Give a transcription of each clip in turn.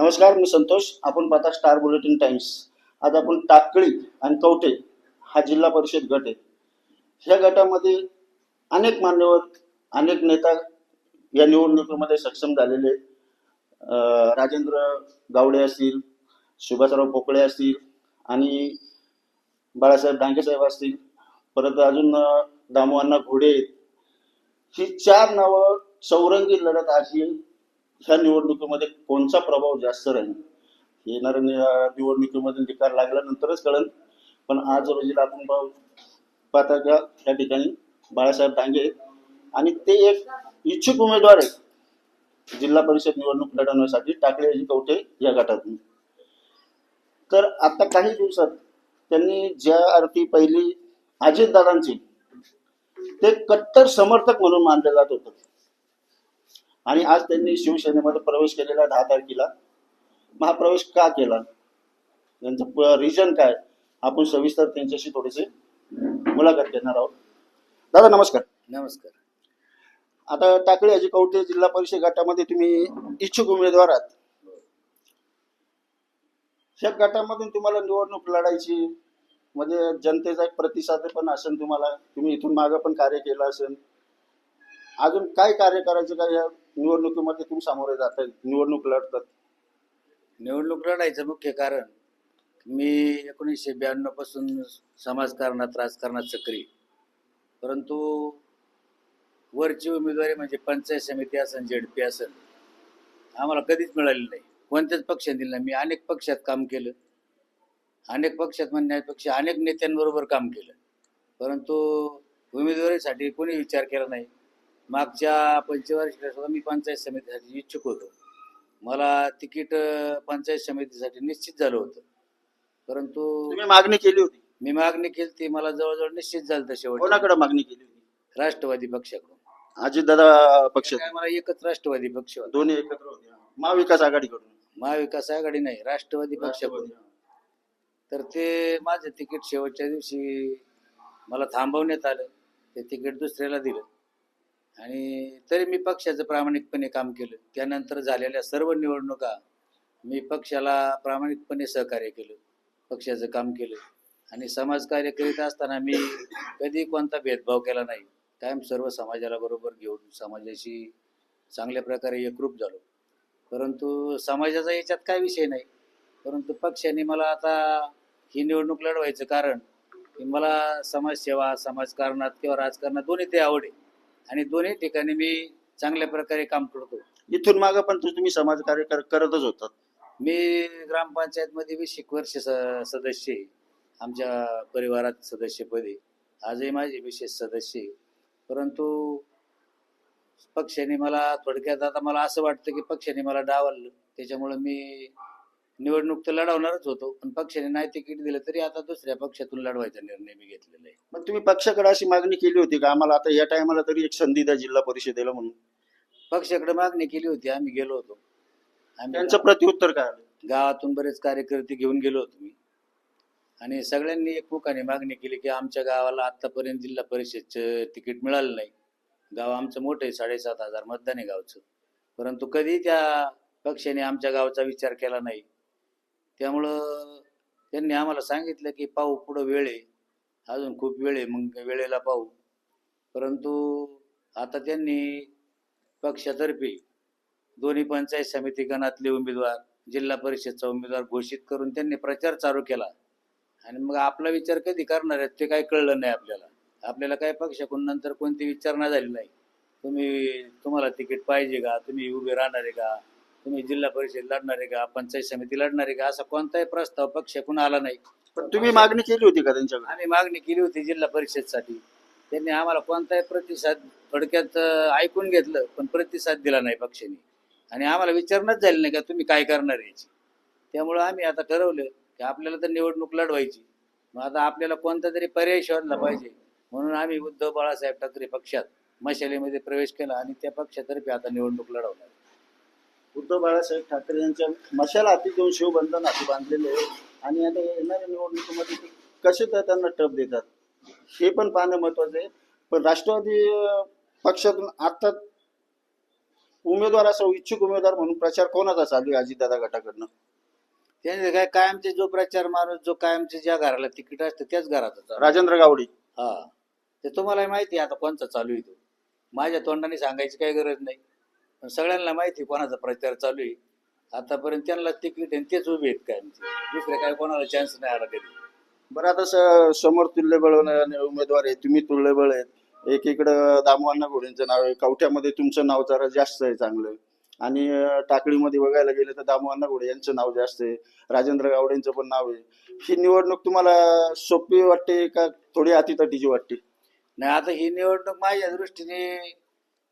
नमस्कार मी संतोष. आपण पाहता स्टार बुलेटिन टाइम्स आज आपण टाकळी आणि कवठे हा जिल्हा परिषद गट आहे. ह्या गटामध्ये अनेक मान्यवर अनेक नेता या निवडणुकीमध्ये सक्षम झालेले आहेत. राजेंद्र गावडे असतील सुभाषराव पोकळे असतील आणि बाळासाहेब डांगेसाहेब असतील. परत अजून अं, दामोअण्णा घोडे ही चार नावं चौरंगी लढत अशी ह्या निवडणुकीमध्ये कोणचा प्रभाव जास्त राहील? येणाऱ्या निवडणुकीमध्ये निकाल लागल्यानंतरच कळेल. पण आज रोजीला आपण पाहता का त्या ठिकाणी बाळासाहेब डांगे आणि ते एक इच्छुक उमेदवार आहेत. जिल्हा परिषद निवडणूक लढवण्यासाठी टाकळे आणि कवठे या गटातून. तर आता काही दिवसात त्यांनी ज्या अर्थी पहिली अजितदादांची ते कट्टर समर्थक म्हणून मानले जात होतं. आणि आज त्यांनी शिवसेनेमध्ये प्रवेश केलेला दहा तारखेला. मग हा प्रवेश का केला? यांचं रिझन काय? आपण सविस्तर त्यांच्याशी थोडेसे मुलाखत घेणार आहोत. दादा नमस्कार. नमस्कार. आता टाकळी अजी जिल्हा परिषद गटामध्ये तुम्ही इच्छुक उमेदवार आहात. या गटामधून तुम्हाला निवडणूक लढायची म्हणजे जनतेचा एक प्रतिसाद पण असेल तुम्हाला तुम्ही इथून मागं पण कार्य केलं असेल. अजून काय कार्य करायचं का या निवडणुकीमध्ये तुम्ही सामोरे जात निवडणूक लढतात. निवडणूक लढायचं मुख्य कारण मी एकोणीसशे ब्याण्णवपासून समाजकारणात राजकारणात सक्रिय. परंतु वरची उमेदवारी म्हणजे पंचायत समिती असेल पी असेल आम्हाला कधीच मिळाली नाही. कोणत्याच पक्षात दिलं नाही. मी अनेक पक्षात काम केलं. अनेक पक्षात म्हणण्यापेक्षा अनेक नेत्यांबरोबर काम केलं. परंतु उमेदवारीसाठी कोणी विचार केला नाही. मागच्या पंचवार्षिकला सुद्धा मी पंचायत समितीसाठी इच्छुक होतो. मला तिकीट पंचायत समितीसाठी निश्चित झालं होतं. परंतु तुम्ही मागणी केली होती. मी मागणी केली ती मला जवळजवळ निश्चित झालं शेवट कोणाकडे मागणी केली होती? राष्ट्रवादी पक्षाकडून. अजितदादा पक्ष. काय मला एकच राष्ट्रवादी पक्ष होता. दोन्ही एकत्र होते. महाविकास आघाडीकडून. महाविकास आघाडी नाही राष्ट्रवादी पक्षाकडून. तर ते माझं तिकीट शेवटच्या दिवशी मला थांबवण्यात आलं. ते तिकीट दुसऱ्याला दिलं. आणि तरी मी पक्षाचं प्रामाणिकपणे काम केलं. त्यानंतर झालेल्या सर्व निवडणुका मी पक्षाला प्रामाणिकपणे सहकार्य केलं. पक्षाचं काम केलं. आणि समाजकार्य करीत असताना मी कधी कोणता भेदभाव केला नाही. कायम सर्व समाजाला बरोबर घेऊन समाजाशी चांगल्या प्रकारे एकरूप झालो. परंतु समाजाचा याच्यात काय विषय नाही. परंतु पक्षाने मला आता ही निवडणूक लढवायचं कारण की मला समाजसेवा समाजकारणात किंवा राजकारणात दोन्ही ते आवड आणि दोन्ही ठिकाणी मी चांगल्या प्रकारे काम करतो. इथून मागं पण तु- तुम्ही समाजकार्य कर- करतच होतात मी ग्रामपंचायतमध्ये वीस एक वर्ष स- सदस्य आहे. आमच्या परिवारात सदस्यपदी आजही माझे विशेष सदस्य आहे. परंतु पक्षाने मला थोडक्यात आता मला असं वाटतं की पक्षाने मला डावललं. त्याच्यामुळं मी निवडणूक तर लढवणारच होतो पण पक्षाने नाही तिकीट दिलं तरी आता दुसऱ्या पक्षातून लढवायचा निर्णय मी घेतलेला आहे. मग तुम्ही पक्षाकडे अशी मागणी केली होती का? आम्हाला आता या टायमाला तरी एक संधी द्या जिल्हा परिषदेला म्हणून. पक्षाकडे मागणी केली होती आम्ही गेलो होतो. आम्ही त्यांचं प्रत्युत्तर काय आलं? गावातून बरेच कार्यकर्ते घेऊन गेलो होतो मी. आणि सगळ्यांनी एकमुखाने मागणी केली की आमच्या गावाला आतापर्यंत जिल्हा परिषदचं तिकीट मिळालं नाही. गाव आमचं मोठं आहे साडेसात हजार मतदान आहे गावचं. परंतु कधी त्या पक्षाने आमच्या गावचा विचार केला नाही. त्यामुळं त्यांनी आम्हाला सांगितलं की पाहू पुढं वेळ आहे. अजून खूप वेळ आहे मग वेळेला पाहू. परंतु आता त्यांनी पक्षातर्फे दोन्ही पंचायत समिती गणातले उमेदवार जिल्हा परिषदचा उमेदवार घोषित करून त्यांनी प्रचार चालू केला. आणि मग आपला विचार कधी करणार आहेत ते काही कळलं नाही आपल्याला. आपल्याला काय पक्षाकडून नंतर कोणती विचारणा झाली नाही. तुम्ही तुम्हाला तिकीट पाहिजे का? तुम्ही उभे राहणार आहे का? तुम्ही जिल्हा परिषद लढणार आहे का पंचायत समिती लढणार आहे का असा कोणताही प्रस्ताव पक्षाकडून आला नाही. पण तुम्ही मागणी केली होती का त्यांच्याकडे? आम्ही मागणी केली होती जिल्हा परिषदसाठी. त्यांनी आम्हाला कोणताही प्रतिसाद थोडक्यात अं, ऐकून घेतलं पण प्रतिसाद दिला नाही पक्षाने. आणि आम्हाला विचारणच झाली नाही का तुम्ही काय करणार याची. त्यामुळं आम्ही आता ठरवलं की आपल्याला तर निवडणूक लढवायची. मग आता आपल्याला कोणता तरी पर्याय शोधला पाहिजे. म्हणून आम्ही उद्धव बाळासाहेब ठाकरे पक्षात मशालीमध्ये प्रवेश केला आणि त्या पक्षातर्फे आता निवडणूक लढवणार. उद्धव बाळासाहेब ठाकरे यांच्या मशाला हाती घेऊन शिवबंधन हाती बांधलेले आहे. आणि आता येणाऱ्या निवडणुकीमध्ये ते कसे त्या त्यांना टप देतात. हे पण पाहणं महत्वाचं आहे. पण राष्ट्रवादी पक्षातून आता उमेदवार असं इच्छुक उमेदवार म्हणून प्रचार कोणाचा चालू आहे अजितदादा गटाकडनं? त्यांचे काय कायमचे जो प्रचार माणूस जो कायमचे ज्या घराला तिकीट असतं त्याच घराचा चालू. राजेंद्र गावडे. हा. ते तुम्हाला माहिती आहे आता कोणचा चालू आहे तो. माझ्या तोंडाने सांगायची काही गरज नाही. सगळ्यांना माहिती आहे कोणाचा प्रचार चालू आहे. आतापर्यंत त्यांना तिकीट आहे तेच उभे आहेत काय दुसरे काय कोणाला चान्स नाही आला कधी. बरं आता स- समोर तुल्यबळ उमेदवार आहे तुम्ही तुल्यबळ आहेत. एकीकडं दामवांना घोडेंचं नाव आहे. कवठ्यामध्ये तुमचं नाव जरा जास्त आहे चांगलं. आणि अं, टाकळीमध्ये बघायला गेलं तर दामवांना घोडे यांचं नाव जास्त आहे. राजेंद्र गावडेंचं पण नाव आहे. ही निवडणूक तुम्हाला सोपी वाटते का थोडी अतितटीची वाटते? नाही आता ही निवडणूक माझ्या दृष्टीने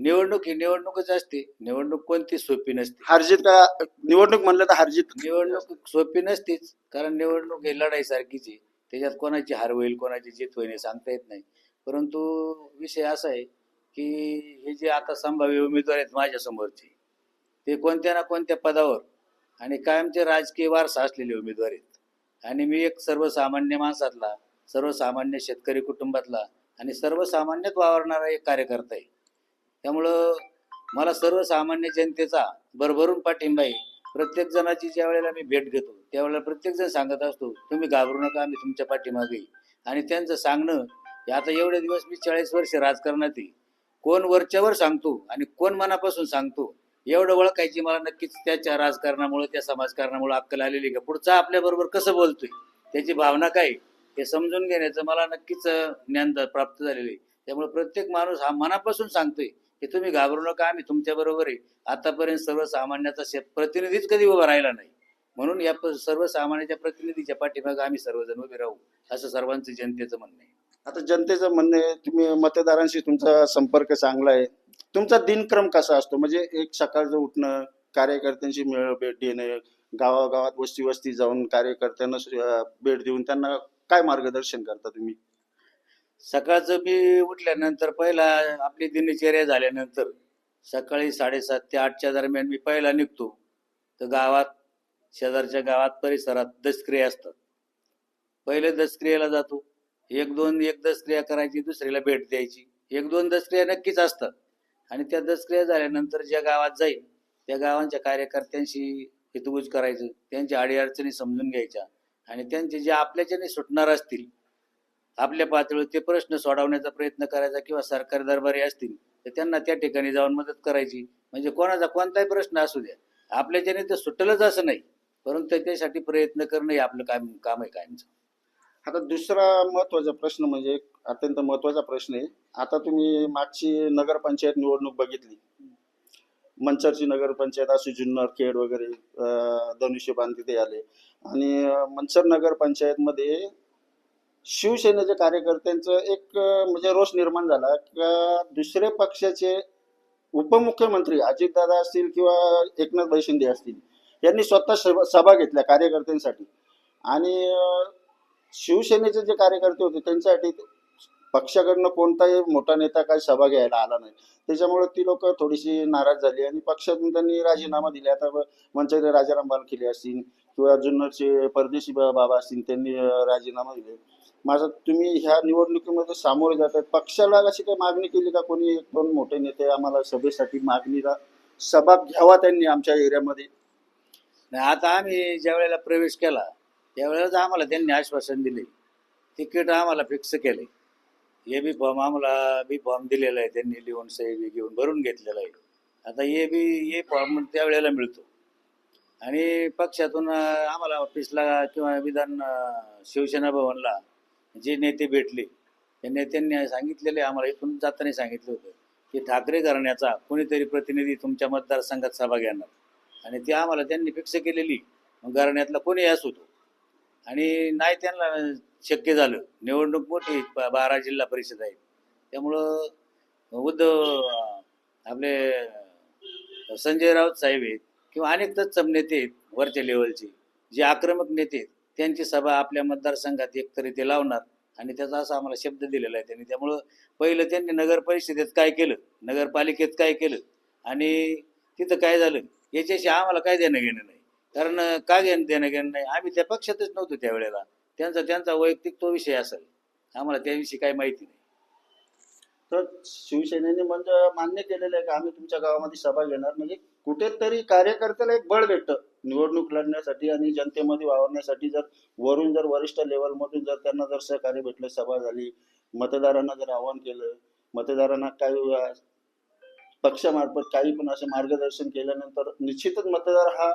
निवडणूक ही निवडणूकच असते. निवडणूक कोणती सोपी नसते. हारजीत का निवडणूक म्हणलं तर हारजीत. निवडणूक सोपी नसतीच कारण निवडणूक ही लढाई सारखीच आहे. त्याच्यात कोणाची हार होईल कोणाची जीत होईल हे सांगता येत नाही. परंतु विषय असा आहे की हे जे आता संभाव्य उमेदवार आहेत माझ्या समोरचे ते कोणत्या ना कोणत्या पदावर आणि कायमचे राजकीय वारसा असलेले उमेदवार आहेत. आणि मी एक सर्वसामान्य माणसातला सर्वसामान्य शेतकरी कुटुंबातला आणि सर्वसामान्यात वावरणारा एक कार्यकर्ता आहे. त्यामुळं मला सर्वसामान्य जनतेचा भरभरून पाठिंबा आहे. प्रत्येक जणाची ज्या वेळेला मी भेट घेतो त्यावेळेला प्रत्येक जण सांगत असतो तुम्ही घाबरू नका आम्ही तुमच्या पाठीमागे आणि त्यांचं सांगणं हे आता एवढे दिवस मी चाळीस वर्ष राजकारणात आहे. कोण वरच्यावर सांगतो आणि कोण मनापासून सांगतो एवढं ओळखायची मला नक्कीच त्याच्या राजकारणामुळे त्या समाजकारणामुळे अक्कल आलेली आहे का? पुढचा आपल्याबरोबर कसं बोलतोय? त्याची भावना काय हे समजून घेण्याचं मला नक्कीच ज्ञान प्राप्त झालेलं आहे. त्यामुळे प्रत्येक माणूस हा मनापासून सांगतोय की तुम्ही घाबरू नका आम्ही तुमच्या बरोबर आहे. आतापर्यंत सर्वसामान्याचा प्रतिनिधीच कधी उभा राहिला नाही. म्हणून या सर्वसामान्याच्या प्रतिनिधीच्या पाठीमागे आम्ही सर्वजण उभे राहू असं सर्वांचं जनतेचं म्हणणं आहे. आता जनतेचं म्हणणं आहे तुम्ही मतदारांशी तुमचा संपर्क चांगला आहे. तुमचा दिनक्रम कसा असतो? म्हणजे एक सकाळचं उठणं कार्यकर्त्यांशी मेळ भेट देणं गावागावात वस्ती वस्ती जाऊन कार्यकर्त्यांना भेट देऊन त्यांना काय मार्गदर्शन करता तुम्ही? सकाळचं मी उठल्यानंतर पहिला आपली दिनचर्या झाल्यानंतर सकाळी साडेसात ते आठच्या दरम्यान मी पहिला निघतो. तर गावात शेजारच्या गावात परिसरात दसक्रिया असतात. पहिले दसक्रियेला जातो. एक दोन एक दसक्रिया करायची दुसरीला भेट द्यायची. एक दोन दसक्रिया नक्कीच असतात. आणि त्या दसक्रिया झाल्यानंतर ज्या गावात जाईल त्या गावांच्या कार्यकर्त्यांशी हितगुज करायचं त्यांच्या अडीअडचणी समजून घ्यायच्या आणि त्यांचे जे आपल्याच्याने सुटणार असतील आपल्या पातळीवर ते प्रश्न सोडवण्याचा प्रयत्न करायचा किंवा सरकारी दरबारी असतील तर त्यांना त्या ठिकाणी जाऊन मदत करायची. म्हणजे कोणाचा कोणताही प्रश्न असू द्या. आपल्याच्याने ते सुटलंच असं नाही परंतु त्याच्यासाठी प्रयत्न करणं हे आपलं काम काम आहे कायमचं. आता दुसरा महत्त्वाचा प्रश्न म्हणजे अत्यंत महत्त्वाचा प्रश्न आहे. आता तुम्ही मागची नगरपंचायत निवडणूक बघितली. मंचरची नगरपंचायत असू जुन्नर खेड वगैरे धनुष्य धनुष्यबाण तिथे आले. आणि मंचर नगरपंचायतमध्ये शिवसेनेच्या कार्यकर्त्यांचं एक म्हणजे रोष निर्माण झाला. का दुसरे पक्षाचे उपमुख्यमंत्री अजितदादा असतील किंवा एकनाथ शिंदे असतील यांनी स्वतः सभा सभा घेतल्या कार्यकर्त्यांसाठी. आणि शिवसेनेचे जे कार्यकर्ते होते त्यांच्यासाठी पक्षाकडनं कोणताही मोठा नेता काही सभा घ्यायला आला नाही. त्याच्यामुळे ती लोक थोडीशी नाराज झाली आणि पक्षातून त्यांनी राजीनामा दिला. आता मंचाचे राजाराम बालखिले असतील किंवा जुन्नरचे परदेशी बाबा असतील त्यांनी राजीनामा दिले. माझं तुम्ही ह्या निवडणुकीमध्ये सामोरे जात आहेत. पक्षाला अशी काही मागणी केली का? कोणी एक दोन मोठे नेते आम्हाला सभेसाठी मागणीला सभा घ्यावा त्यांनी आमच्या एरियामध्ये? नाही आता आम्ही ज्या वेळेला प्रवेश केला त्यावेळेलाच आम्हाला त्यांनी आश्वासन दिले. तिकीट आम्हाला फिक्स केले. ए बी फॉर्म आम्हाला बी फॉर्म दिलेला आहे त्यांनी लिहून सही घेऊन भरून घेतलेला आहे. आता ए बी ए फॉर्म त्यावेळेला मिळतो. आणि पक्षातून आम्हाला ऑफिसला किंवा विधान शिवसेना भवनला जे नेते भेटले त्या नेत्यांनी सांगितलेले आम्हाला इथून जाताना सांगितलं होतं की ठाकरे घराण्याचा कोणीतरी प्रतिनिधी तुमच्या मतदारसंघात सभा घेणार आणि ती आम्हाला त्यांनी फिक्स केलेली मग घराण्यातला कोणी यास होतो आणि नाही त्यांना शक्य झालं. निवडणूक मोठी बारा जिल्हा परिषद आहेत त्यामुळं उद्धव आपले संजय राऊत साहेब आहेत किंवा अनेक तत्सम नेते आहेत वरच्या लेवलचे जे आक्रमक नेते आहेत. त्यांची सभा आपल्या मतदारसंघात एकतरी ते लावणार आणि त्याचा असा आम्हाला शब्द दिलेला आहे त्यांनी. त्यामुळं पहिलं त्यांनी नगर परिषदेत काय केलं नगरपालिकेत काय केलं आणि तिथं काय झालं याच्याशी आम्हाला काय देणं घेणं नाही. कारण का घेणं देणं घेणं नाही? आम्ही त्या पक्षातच नव्हतो त्यावेळेला त्यांचा त्यांचा वैयक्तिक तो विषय असेल. आम्हाला त्याविषयी काही माहिती नाही. तर शिवसेनेने म्हणजे मान्य केलेलं आहे की आम्ही तुमच्या गावामध्ये सभा घेणार. म्हणजे कुठेतरी कार्यकर्त्याला एक बळ भेटतं. निवडणूक लढण्यासाठी आणि जनतेमध्ये वावरण्यासाठी जर वरून जर वरिष्ठ लेवलमधून जर त्यांना जर सहकार्य भेटलं सभा झाली मतदारांना जर आवाहन केलं मतदारांना काही पक्षामार्फत काही पण असे मार्गदर्शन केल्यानंतर निश्चितच मतदार हा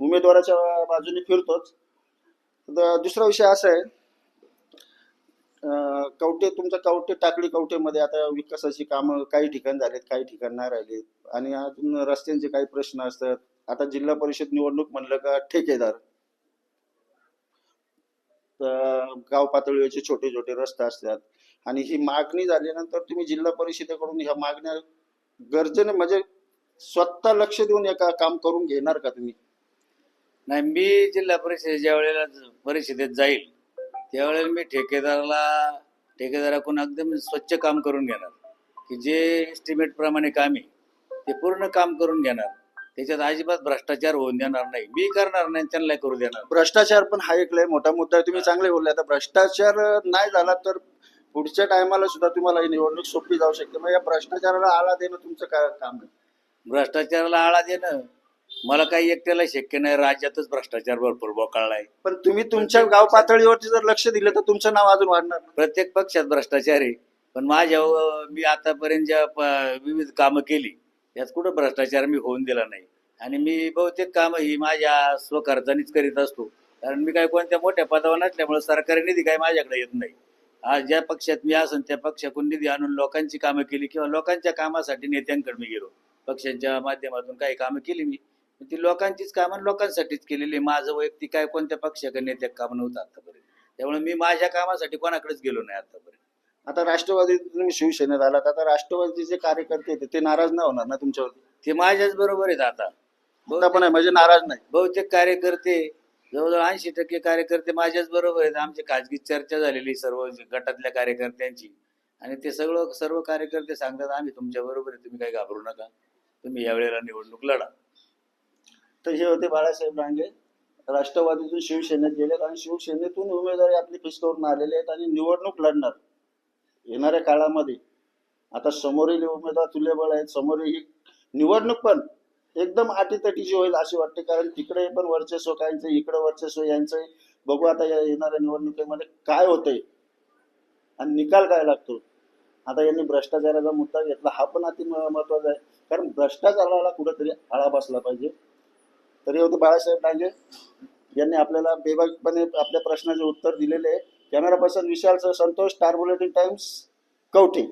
उमेदवाराच्या बाजूने फिरतोच. दुसरा विषय असा आहे कवटे तुमच्या तुमचं टाकडी कवटेमध्ये आता विकासाची कामं काही ठिकाण झालेत काही ठिकाण नाही राहिलेत आणि अजून रस्त्यांचे काही प्रश्न असतात. आता जिल्हा परिषद निवडणूक म्हणलं का ठेकेदार. गाव पातळीवरचे छोटे छोटे रस्ते असतात. आणि ही मागणी झाल्यानंतर तुम्ही जिल्हा परिषदेकडून ह्या मागण्या गरजेने म्हणजे स्वतः लक्ष देऊन एका काम करून घेणार का तुम्ही? नाही मी जिल्हा परिषद ज्या वेळेला परिषदेत जाईल त्यावेळेला मी ठेकेदाराला ठेकेदाराकडून एकदम म्हणजे स्वच्छ काम करून घेणार. की जे एस्टिमेट प्रमाणे काम आहे ते पूर्ण काम करून घेणार. त्याच्यात अजिबात भ्रष्टाचार होऊन देणार नाही. मी करणार नाही त्यांना करू देणार. भ्रष्टाचार पण हा एक लय मोठा मुद्दा आहे. तुम्ही चांगले बोलले. आता भ्रष्टाचार नाही झाला तर पुढच्या टायमाला सुद्धा तुम्हाला ही निवडणूक सोपी जाऊ शकते. मग या भ्रष्टाचाराला आळा देणं तुमचं काय काम आहे? भ्रष्टाचाराला आळा देणं? मला काही एकट्याला शक्य नाही. राज्यातच भ्रष्टाचार भरपूर बोकाळलाय. पण तुम्ही तुमच्या गाव पातळीवरती जर लक्ष दिलं तर तुमचं नाव अजून वाढणार. प्रत्येक पक्षात भ्रष्टाचार आहे. पण माझ्या मी आतापर्यंत ज्या विविध कामं केली यात कुठं भ्रष्टाचार मी होऊन दिला नाही. आणि मी बहुतेक कामं ही माझ्या स्वखर्चानेच करीत असतो. कारण मी काय कोणत्या मोठ्या पदावर नसल्यामुळे सरकारी निधी काही माझ्याकडे येत नाही. आज ज्या पक्षात मी असेल त्या पक्षाकडून निधी आणून लोकांची कामं केली किंवा लोकांच्या कामासाठी नेत्यांकडे मी गेलो. पक्षांच्या माध्यमातून काही कामं केली मी. ती लोकांचीच कामं लोकांसाठीच केलेली माझं वैयक्तिक काय कोणत्या पक्षाकडे नेत्या काम नव्हतं आतापर्यंत. त्यामुळे मी माझ्या कामासाठी कोणाकडेच गेलो नाही आतापर्यंत. आता राष्ट्रवादी तुम्ही शिवसेनेत आलात आता राष्ट्रवादीचे कार्यकर्ते आहेत, ते नाराज नाही होणार ना तुमच्यावरती? ते माझ्याच बरोबर आहेत आता. आता पण आहे म्हणजे नाराज नाही. बहुतेक कार्यकर्ते जवळजवळ ऐंशी टक्के कार्यकर्ते माझ्याच बरोबर आहेत. आमची खाजगी चर्चा झालेली सर्व गटातल्या कार्यकर्त्यांची. आणि ते सगळं सर्व कार्यकर्ते सांगतात आम्ही तुमच्या बरोबर आहे तुम्ही काही घाबरू नका. तुम्ही यावेळेला निवडणूक लढा. तर हे होते बाळासाहेब डांगे राष्ट्रवादीतून शिवसेनेत गेलेत आणि शिवसेनेतून उमेदवारी आपली फिक्स करून आलेले आहेत आणि निवडणूक लढणार. येणाऱ्या काळामध्ये आता समोरील उमेदवार तुल्यबळ आहेत समोरील ही निवडणूक पण एकदम अटीतटीची होईल अशी वाटते. कारण तिकडे पण वर्चस्व कायचं इकडे वर्चस्व यांचं बघू आता या येणाऱ्या निवडणुकीमध्ये काय होतंय आणि निकाल काय लागतो? आता यांनी भ्रष्टाचाराचा मुद्दा घेतला. हा पण अति महत्त्वाचा आहे. कारण भ्रष्टाचाराला कुठेतरी आळा बसला पाहिजे. तरी होते बाळासाहेब डांगे यांनी आपल्याला बेबाकपणे आपल्या प्रश्नाचे उत्तर दिलेले आहे. Camera person Vishal sir Santosh Star Bulletin Times Kavathe?